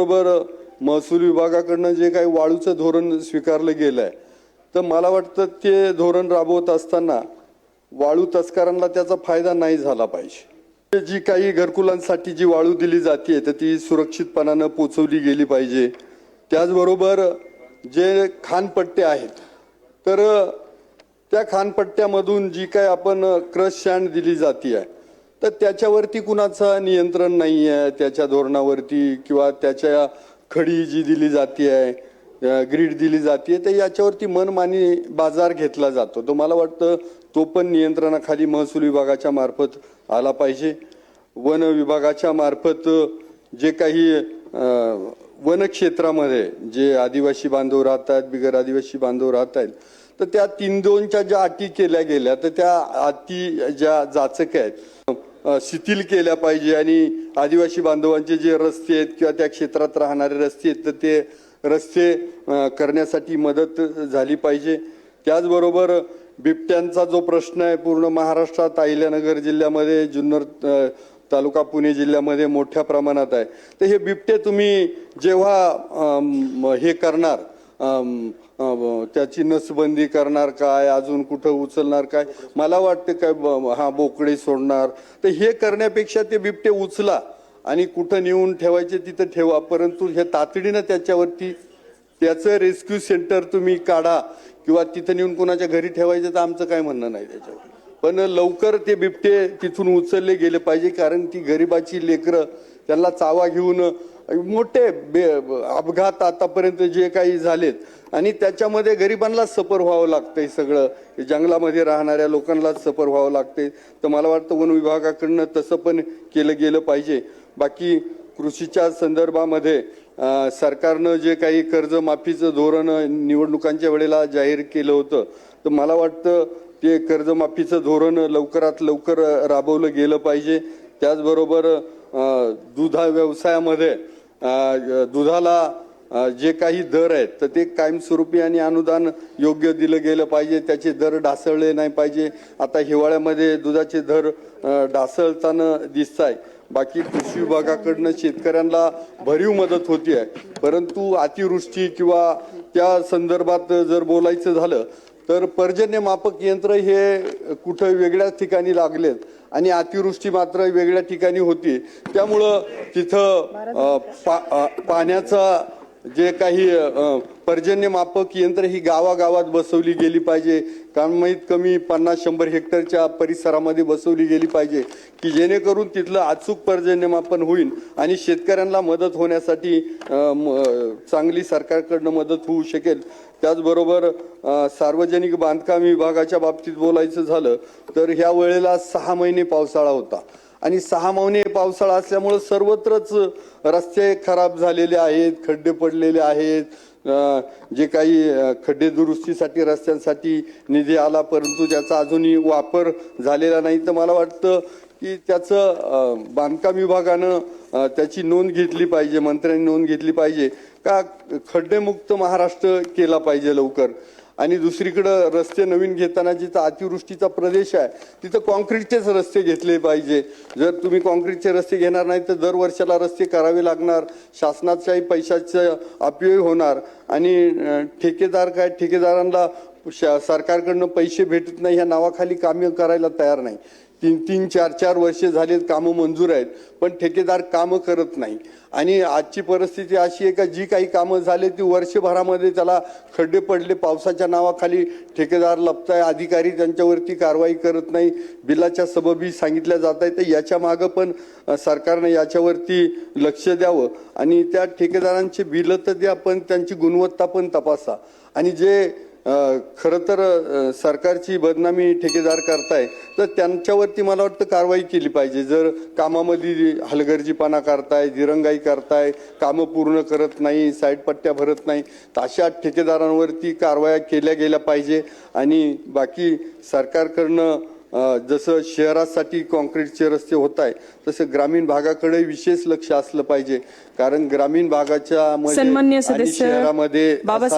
बरोबर महसूल विभागाकडनं जे काही वाळूचं धोरण स्वीकारलं गेलं आहे तर मला वाटतं ते धोरण राबवत असताना वाळू तस्करांना त्याचा फायदा नाही झाला पाहिजे. जी काही घरकुलांसाठी जी वाळू दिली जाते तर ती सुरक्षितपणानं पोचवली गेली पाहिजे. त्याचबरोबर जे खानपट्टे आहेत तर त्या खानपट्ट्यामधून जी काय आपण क्रश सँड दिली जाती आहे तर त्याच्यावरती कुणाचं नियंत्रण नाही आहे त्याच्या धोरणावरती किंवा त्याच्या खडी जी दिली जाते आहे ग्रीड दिली जाते तर याच्यावरती मनमानी बाजार घेतला जातो. तर मला वाटतं तो पण नियंत्रणाखाली महसूल विभागाच्या मार्फत आला पाहिजे. वन विभागाच्या मार्फत जे काही वनक्षेत्रामध्ये वन क्षेत्रामध्ये जे आदिवासी बांधव राहत आहेत बिगर आदिवासी बांधव राहत आहेत तर त्या तीन दोनच्या ज्या अटी केल्या गेल्या तर त्या अटी ज्या जाचक आहेत शिथिल केल्या पाहिजे. आणि आदिवासी बांधवांचे जे रस्ते आहेत किंवा त्या क्षेत्रात राहणारे रस्ते आहेत तर ते रस्ते करण्यासाठी मदत झाली पाहिजे. त्याचबरोबर बिबट्यांचा जो प्रश्न आहे पूर्ण महाराष्ट्रात अहिल्यानगर जिल्ह्यामध्ये जुन्नर तालुका पुणे जिल्ह्यामध्ये मोठ्या प्रमाणात आहे. तर हे बिबटे तुम्ही जेव्हा हे करणार त्याची नसबंदी करणार काय? अजून कुठं उचलणार काय? मला वाटतं काय ब- हा बोकडे सोडणार. तर हे करण्यापेक्षा ते बिबटे उचला आणि कुठं नेऊन ठेवायचे तिथं ठेवा. परंतु हे तातडीनं त्याच्यावरती त्याचं रेस्क्यू सेंटर तुम्ही काढा किंवा तिथं नेऊन कोणाच्या घरी ठेवायचं तर आमचं काय म्हणणं नाही त्याच्यावर. पण लवकर ते बिबटे तिथून उचलले गेले पाहिजे कारण ती गरिबाची लेकरं त्यांना चावा घेऊन मोठे बे अपघात आतापर्यंत जे काही झालेत. आणि त्याच्यामध्ये गरिबांना सफर व्हावं लागतं हे सगळं जंगलामध्ये राहणाऱ्या लोकांनाच सफर व्हावं लागते तर मला वाटतं वन विभागाकडनं तसं पण केलं गेलं पाहिजे. बाकी कृषीच्या संदर्भामध्ये सरकारनं जे काही कर्जमाफीचं धोरण निवडणुकांच्या वेळेला जाहीर केलं होतं. तर मला वाटतं ते कर्जमाफीचं धोरण लवकरात लवकर राबवलं गेलं पाहिजे. त्याचबरोबर दुधा व्यवसायामध्ये दुधाला जे काही दर आहेत तर ते कायमस्वरूपी आणि अनुदान योग्य दिलं गेलं पाहिजे. त्याचे दर ढासळले नाही पाहिजे. आता हिवाळ्यामध्ये दुधाचे दर ढासळताना दिसत आहे बाकी कृषी विभागाकडनं शेतकऱ्यांना भरीव मदत होती आहे. परंतु अतिवृष्टी किंवा त्या संदर्भात जर बोलायचं झालं तर पर्जन्यमापक यंत्र हे कुठं वेगळ्याच ठिकाणी लागलेत. आणि अतिवृष्टी मात्र वेगळ्या ठिकाणी होती. त्यामुळं तिथं पा पाण्याचा जे काही पर्जन्यमापक यंत्र ही गावागावात बसवली गेली पाहिजे. कमीत कमी पन्नास शंभर हेक्टरच्या परिसरामध्ये बसवली गेली पाहिजे की जेणेकरून तिथलं अचूक पर्जन्यमापन होईल आणि शेतकऱ्यांना मदत होण्यासाठी चांगली सरकारकडनं मदत होऊ शकेल. त्याचबरोबर सार्वजनिक बांधकाम विभागाच्या बाबतीत बोलायचं झालं तर ह्या वेळेला सहा महिने पावसाळा होता. आणि सहा महिने पावसाळा असल्यामुळं सर्वत्रच रस्ते खराब झालेले आहेत खड्डे पडलेले आहेत. जे काही खड्डे दुरुस्तीसाठी रस्त्यांसाठी निधी आला परंतु त्याचा अजूनही वापर झालेला नाही. तर मला वाटतं की त्याचं बांधकाम विभागानं त्याची नोंद घेतली पाहिजे मंत्र्यांनी नोंद घेतली पाहिजे. का खड्डेमुक्त महाराष्ट्र केला पाहिजे लवकर? आणि दुसरीकडं रस्ते नवीन घेताना जिथं अतिवृष्टीचा प्रदेश आहे तिथं कॉन्क्रीटचेच रस्ते घेतले पाहिजे. जर तुम्ही कॉन्क्रीटचे रस्ते घेणार नाही तर दरवर्षाला रस्ते करावे लागणार शासनाच्याही पैशाचा अपव्यय होणार. आणि ठेकेदार काय ठेकेदारांना सरकारकडनं पैसे भेटत नाही ह्या नावाखाली कामे करायला तयार नाही. तीन तीन चार चार वर्षे झालेत कामं मंजूर आहेत पण ठेकेदार कामं करत नाही. आणि आजची परिस्थिती अशी आहे का जी काही कामं झाली ती वर्षभरामध्ये त्याला खड्डे पडले पावसाच्या नावाखाली ठेकेदार लपताय अधिकारी त्यांच्यावरती कारवाई करत नाही बिलाच्या सबबी सांगितल्या जात आहे तर याच्या मागं पण सरकारनं याच्यावरती लक्ष द्यावं. आणि त्या ठेकेदारांचे बिलं तर द्या पण त्यांची गुणवत्ता पण तपासा. आणि जे खरं तर सरकारची बदनामी ठेकेदार करताय तर त्यांच्यावरती मला वाटतं कारवाई केली पाहिजे. जर कामामध्ये हलगर्जीपणा करताय दिरंगाई करताय कामं पूर्ण करत नाही साईड पट्ट्या भरत नाही तर अशा ठेकेदारांवरती कारवाया केल्या गेल्या पाहिजे. आणि बाकी सरकारकडनं जसं शहरासाठी काँक्रीटचे रस्ते होत आहे तसं ग्रामीण भागाकडे विशेष लक्ष असलं पाहिजे. कारण ग्रामीण भागाच्या शहरामध्ये